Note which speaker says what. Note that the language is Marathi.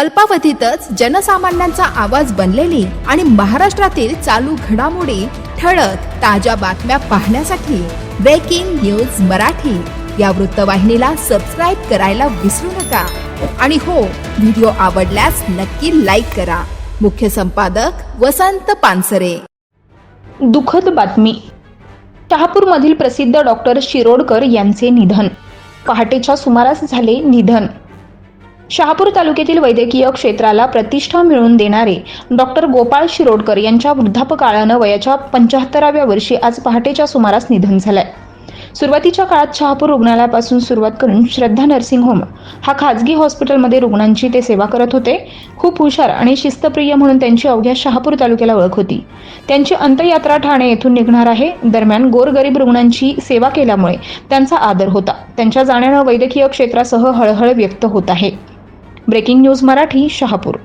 Speaker 1: अल्पावधीतच जनसामान्यांचा आवाज बनलेली आणि महाराष्ट्रातील चालू घडामोडी ठळक ताज्या बातम्या पाहण्यासाठी ब्रेकिंग न्यूज मराठी. या वृत्तवाहिनीला सबस्क्राईब करायला विसरू नका. आणि हो व्हिडिओ आवडल्यास नक्की लाईक करा. मुख्य संपादक वसंत पानसरे.
Speaker 2: दुःखद बातमी. शहापूरमधील प्रसिद्ध डॉक्टर शिरोडकर यांचे निधन. पहाटेच्या सुमारास झाले निधन. शहापूर तालुक्यातील वैद्यकीय क्षेत्राला प्रतिष्ठा मिळवून देणारे डॉक्टर गोपाळ शिरोडकर यांच्या वृद्धापकाळानं वयाच्या पंच्याहत्तराव्या वर्षी आज पहाटेच्या सुमारास निधन झालंय. सुरुवातीच्या काळात शहापूर रुग्णालयापासून सुरुवात करून श्रद्धा नर्सिंग होम हा खाजगी हॉस्पिटलमध्ये रुग्णांची ते सेवा करत होते. खूप हुशार आणि शिस्तप्रिय म्हणून त्यांची अवघ्या शहापूर तालुक्याला ओळख होती. त्यांची अंत्ययात्रा ठाणे येथून निघणार आहे. दरम्यान गोरगरीब रुग्णांची सेवा केल्यामुळे त्यांचा आदर होता. त्यांच्या जाण्यानं वैद्यकीय क्षेत्रासह हळहळ व्यक्त होत आहे. Breaking news Marathi Shahapur